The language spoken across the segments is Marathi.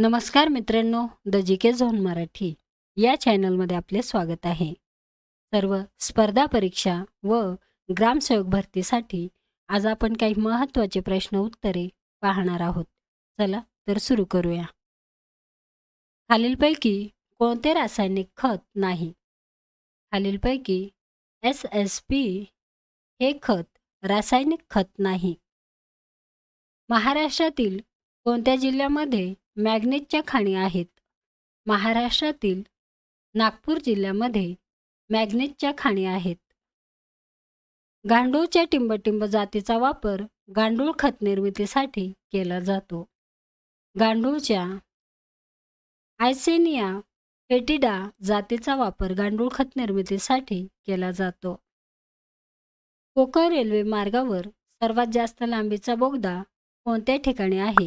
नमस्कार मित्रांनो the G K zone Marathi या चॅनलमध्ये आपले स्वागत आहे. सर्व स्पर्धा परीक्षा व ग्रामसेवक भरतीसाठी आज आपण काही महत्त्वाचे प्रश्न उत्तरे पाहणार आहोत. चला तर सुरू करूया. खालीलपैकी कोणते रासायनिक खत नाही? खालीलपैकी एस एस पी हे खत रासायनिक खत नाही. महाराष्ट्रातील कोणत्या जिल्ह्यामध्ये मॅग्नेटच्या खाणी आहेत. महाराष्ट्रातील नागपूर जिल्ह्यामध्ये मॅग्नेटच्या खाणी आहेत. गांडूळच्या टिंबटिंब जातीचा वापर गांडूळ खत निर्मितीसाठी केला जातो. गांडूळच्या आयसेनिया फेटिडा जातीचा वापर गांडूळ खत निर्मितीसाठी केला जातो. कोकण रेल्वे मार्गावर सर्वात जास्त लांबीचा बोगदा कोणत्या ठिकाणी आहे?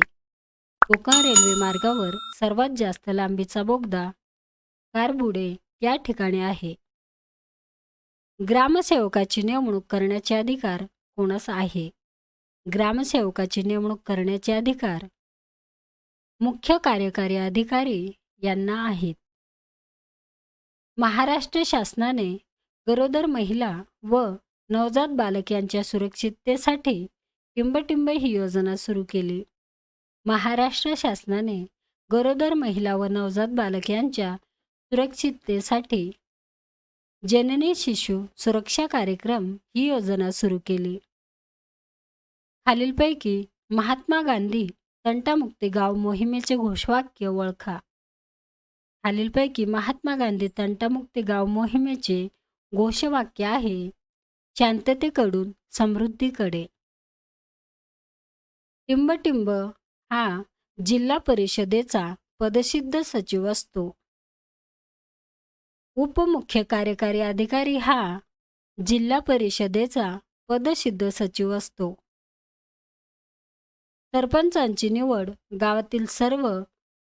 कोकण रेल्वे मार्गावर सर्वात जास्त लांबीचा बोगदा कारबुडे या ठिकाणी आहे. ग्रामसेवकाची नेमणूक करण्याचे अधिकार कोणास आहे? ग्रामसेवकाची नेमणूक करण्याचे अधिकार मुख्य कार्यकारी अधिकारी यांना आहेत. महाराष्ट्र शासनाने गरोदर महिला व नवजात बालक यांच्या सुरक्षिततेसाठी टिंबटिंब ही योजना सुरू केली. महाराष्ट्र शासनाने गरोदर महिला व नवजात बालक यांच्या सुरक्षिततेसाठी जननी शिशु सुरक्षा कार्यक्रम ही योजना सुरू केली. खालीलपैकी महात्मा गांधी तंटामुक्ती गाव मोहिमेचे घोषवाक्य ओळखा खालीलपैकी महात्मा गांधी तंटामुक्ती गाव मोहिमेचे घोषवाक्य आहे शांततेकडून समृद्धीकडे. टिंबटिंब हा जिल्हा परिषदेचा पदसिद्ध सचिव असतो. उपमुख्य कार्यकारी अधिकारी हा जिल्हा परिषदेचा पदसिद्ध सचिव असतो. सरपंचांची निवड गावातील सर्व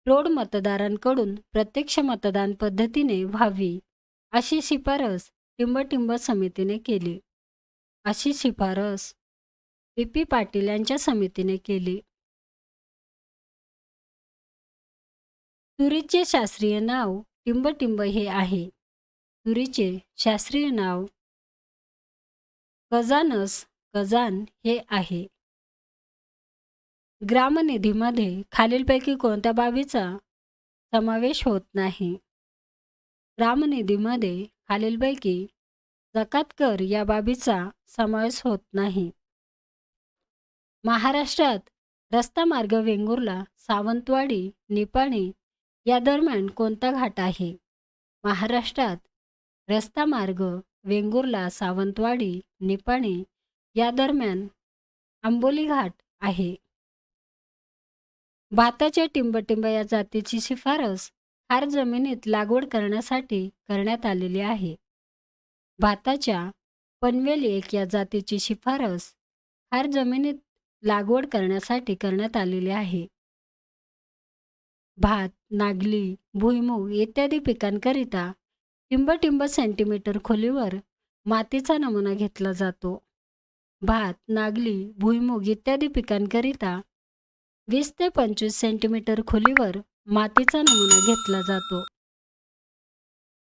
प्रौढ मतदारांकडून प्रत्यक्ष मतदान पद्धतीने व्हावी अशी शिफारस टिंबटिंब समितीने केली. अशी शिफारस पी पी पाटील यांच्या समितीने केली. तुरीचे शास्त्रीय नाव टिंबटिंब हे आहे. तुरीचे शास्त्रीय नाव कजानस कजान हे आहे. ग्रामनिधीमध्ये खालीलपैकी कोणत्या बाबीचा समावेश होत नाही? ग्रामनिधीमध्ये खालीलपैकी जकात कर या बाबीचा समावेश होत नाही. महाराष्ट्रात रस्ता मार्ग वेंगुर्ला सावंतवाडी निपाणी या दरम्यान कोणता घाट आहे? महाराष्ट्रात रस्ता मार्ग वेंगुर्ला सावंतवाडी निपाणे या दरम्यान आंबोली घाट आहे. भाताच्या टिंबटिंब या जातीची शिफारस खार जमिनीत लागवड करण्यासाठी करण्यात आलेली आहे. भाताच्या पनवेल एक या जातीची शिफारस खार जमिनीत लागवड करण्यासाठी करण्यात आलेली आहे. भात नागली भुईमूग इत्यादी पिकांकरिता टिंबटिंब सेंटीमीटर खोलीवर मातीचा नमुना घेतला जातो. भात नागली भुईमूग इत्यादी पिकांकरिता वीस ते पंचवीस सेंटीमीटर खोलीवर मातीचा नमुना घेतला जातो.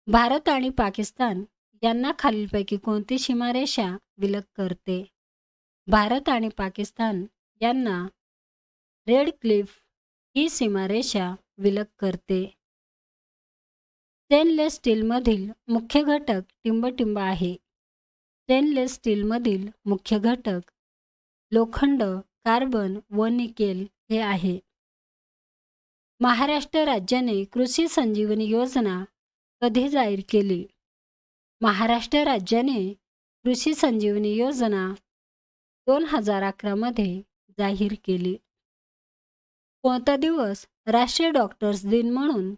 भारत आणि पाकिस्तान यांना खालीलपैकी कोणती सीमारेषा विलग करते? भारत आणि पाकिस्तान यांना रेड क्लिफ ही सीमारेषा विलग करते. स्टेनलेस स्टीलमधील मुख्य घटक टिंबटिंब आहे. स्टेनलेस स्टीलमधील मुख्य घटक लोखंड कार्बन व निकेल हे आहे. महाराष्ट्र राज्याने कृषी संजीवनी योजना कधी जाहीर केली? महाराष्ट्र राज्याने कृषी संजीवनी योजना दोन हजार अकरामध्ये जाहीर केली. कोणता दिवस राष्ट्रीय डॉक्टर्स दिन म्हणून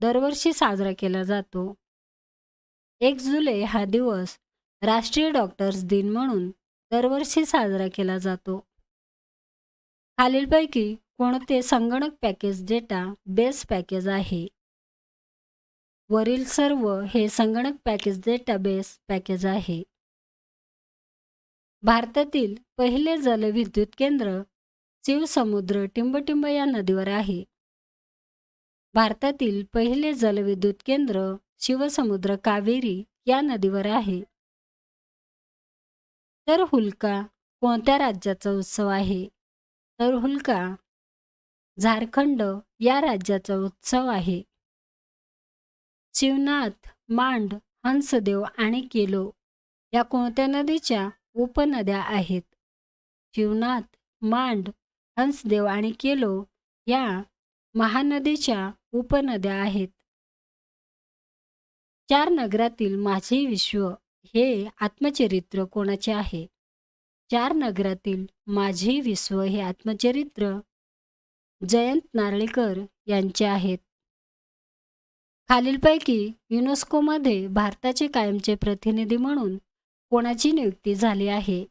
दरवर्षी साजरा केला जातो. एक जुलै हा दिवस राष्ट्रीय डॉक्टर्स दिन म्हणून दरवर्षी साजरा केला जातो. खालीलपैकी कोणते संगणक पॅकेज डेटा बेस पॅकेज आहे? वरील सर्व हे संगणक पॅकेज डेटाबेस पॅकेज आहे. भारतातील पहिले जलविद्युत केंद्र शिवसमुद्र टिंबटिंब या नदीवर आहे. भारतातील पहिले जलविद्युत केंद्र शिवसमुद्र कावेरी या नदीवर आहे. तर हुलका कोणत्या राज्याचा उत्सव आहे? तर हुलका झारखंड या राज्याचा उत्सव आहे. शिवनाथ मांड हंसदेव आणि केलो या कोणत्या नदीच्या उपनद्या आहेत? शिवनाथ मांड हंसदेव आणि केलो या महानदीच्या उपनद्या आहेत. चार नगरातील माझे विश्व हे आत्मचरित्र कोणाचे आहे? चार नगरातील माझे विश्व हे आत्मचरित्र जयंत नारळीकर यांचे आहेत. खालीलपैकी युनेस्कोमध्ये भारताचे कायमचे प्रतिनिधी म्हणून कोणाची नियुक्ती झाली आहे?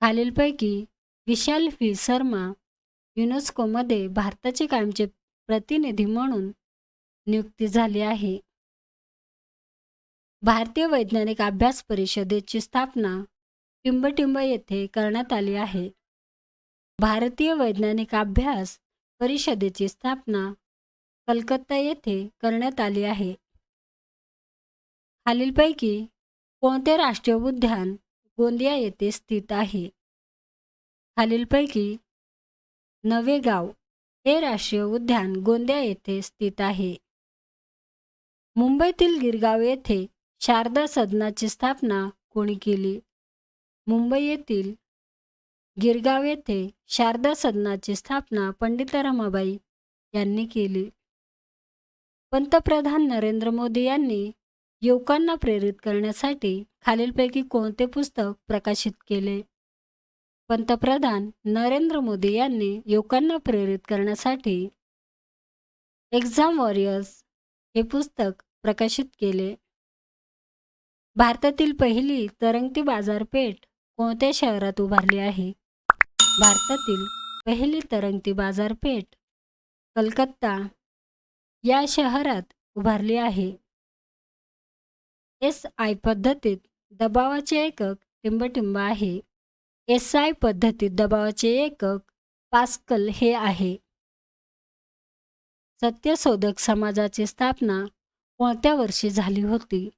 खालीलपैकी विशाल व्ही. शर्मा युनेस्कोमध्ये भारताचे कायमचे प्रतिनिधी म्हणून नियुक्ती झाली आहे. भारतीय वैज्ञानिक अभ्यास परिषदेची स्थापना टिंबटिंब येथे करण्यात आली आहे. भारतीय वैज्ञानिक अभ्यास परिषदेची स्थापना कलकत्ता येथे करण्यात आली आहे. खालीलपैकी कोणते राष्ट्रीय उद्यान गोंदिया येथे स्थित आहे? खालीलपैकी नवेगाव हे राष्ट्रीय उद्यान गोंदिया येथे स्थित आहे? मुंबईतील गिरगाव येथे शारदा सदनाची स्थापना कोणी केली? मुंबई येथील गिरगाव येथे शारदा सदनाची स्थापना पंडित रमाबाई यांनी केली. पंतप्रधान नरेंद्र मोदी यांनी युवकांना प्रेरित करण्यासाठी खालीलपैकी कोणते पुस्तक प्रकाशित केले? पंतप्रधान नरेंद्र मोदी यांनी युवकांना प्रेरित करण्यासाठी एक्झाम वॉरियर्स हे पुस्तक प्रकाशित केले. भारतातील पहिली तरंगती बाजारपेठ कोणत्या शहरात उभारली आहे? भारतातील पहिली तरंगती बाजारपेठ कलकत्ता या शहरात उभारली आहे. एस आय पद्धतीत दबावाचे एकक टिंबटिंब आहे. एस आय पद्धतीत दबावाचे एकक पास्कल हे आहे. सत्यशोधक समाजाची स्थापना कोणत्या वर्षी झाली होती?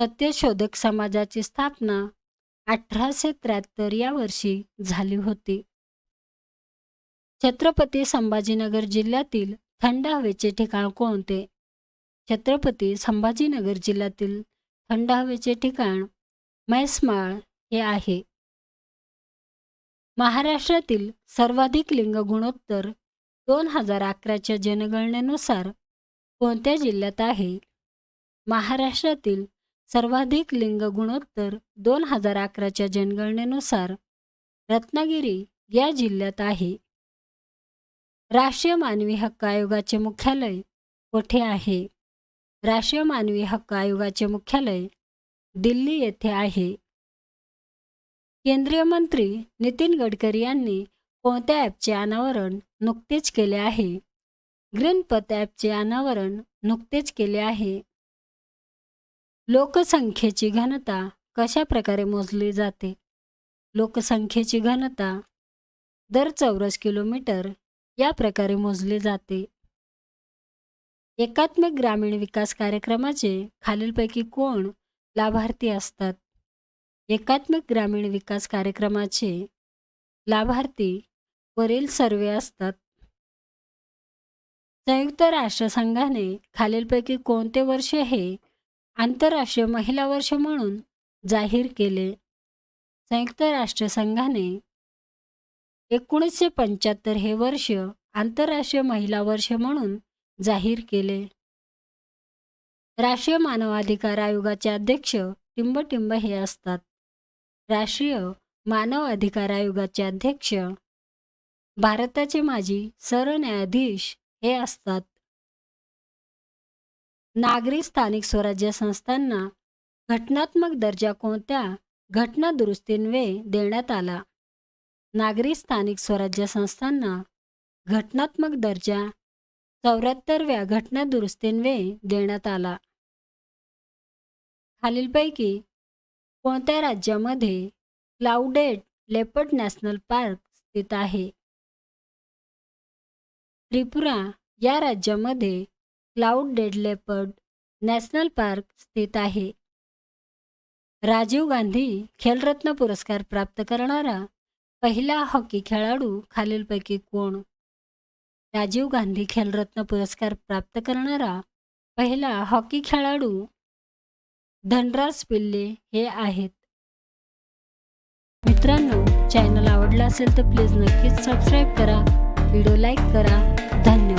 सत्यशोधक समाजाची स्थापना अठराशे त्र्याहत्तर या वर्षी झाली होती. छत्रपती संभाजीनगर जिल्ह्यातील थंड हवेचे ठिकाण कोणते? छत्रपती संभाजीनगर जिल्ह्यातील थंड हवेचे ठिकाण मैसमाळ हे आहे. महाराष्ट्रातील सर्वाधिक लिंग गुणोत्तर दोन हजार अकराच्या जनगणनेनुसार कोणत्या जिल्ह्यात आहे? महाराष्ट्रातील सर्वाधिक लिंग गुणोत्तर दोन हजार अकराच्या जनगणनेनुसार रत्नागिरी या जिल्ह्यात आहे. राष्ट्रीय मानवी हक्क आयोगाचे मुख्यालय कोठे आहे? राष्ट्रीय मानवी हक्क आयोगाचे मुख्यालय दिल्ली येथे आहे. केंद्रीय मंत्री नितीन गडकरी यांनी कोणत्या ॲपचे अनावरण नुकतेच केले आहे? ग्रीन पथ ॲपचे अनावरण नुकतेच केले आहे. लोकसंख्येची घनता कशा प्रकारे मोजली जाते? लोकसंख्येची घनता दर चौरस किलोमीटर या प्रकारे मोजली जाते. एकात्मिक ग्रामीण विकास कार्यक्रमाचे खालीलपैकी कोण लाभार्थी असतात? एकात्मिक ग्रामीण विकास कार्यक्रमाचे लाभार्थी वरील सर्वे असतात. संयुक्त राष्ट्रसंघाने खालीलपैकी कोणते वर्ष हे आंतरराष्ट्रीय महिला वर्ष म्हणून जाहीर केले? संयुक्त राष्ट्रसंघाने एकोणीसशे पंच्याहत्तर हे वर्ष आंतरराष्ट्रीय महिला वर्ष म्हणून जाहीर केले. राष्ट्रीय मानवाधिकार आयोगाचे अध्यक्ष टिंबटिंब हे असतात. राष्ट्रीय मानव अधिकार आयोगाचे अध्यक्ष. भारताचे माजी सरन्यायाधीश हे असतात. नागरी स्थानिक स्वराज्य संस्थांना घटनात्मक दर्जा कोणत्या घटना दुरुस्तीन्वे देण्यात आला? नागरी स्थानिक स्वराज्य संस्थांना घटनात्मक दर्जा चौऱ्याहत्तरव्या घटना दुरुस्तीन्वे देण्यात आला. खालीलपैकी कोणत्या राज्यामध्ये क्लाउडेड लेपर्ड नॅशनल पार्क स्थित आहे? त्रिपुरा या राज्यामध्ये clouded leopard national park स्थित आहे. राजीव गांधी खेलरत्न पुरस्कार प्राप्त करणारा पहिला हॉकी खेळाडू खालीलपैकी कोण? राजीव गांधी खेलरत्न पुरस्कार प्राप्त करणारा पहिला हॉकी खेळाडू धनराज पिल्ले हे आहेत. मित्रांनो चॅनल आवडला असेल तर प्लीज नक्कीच सबस्क्राईब करा. व्हिडिओ लाईक करा. धन्यवाद.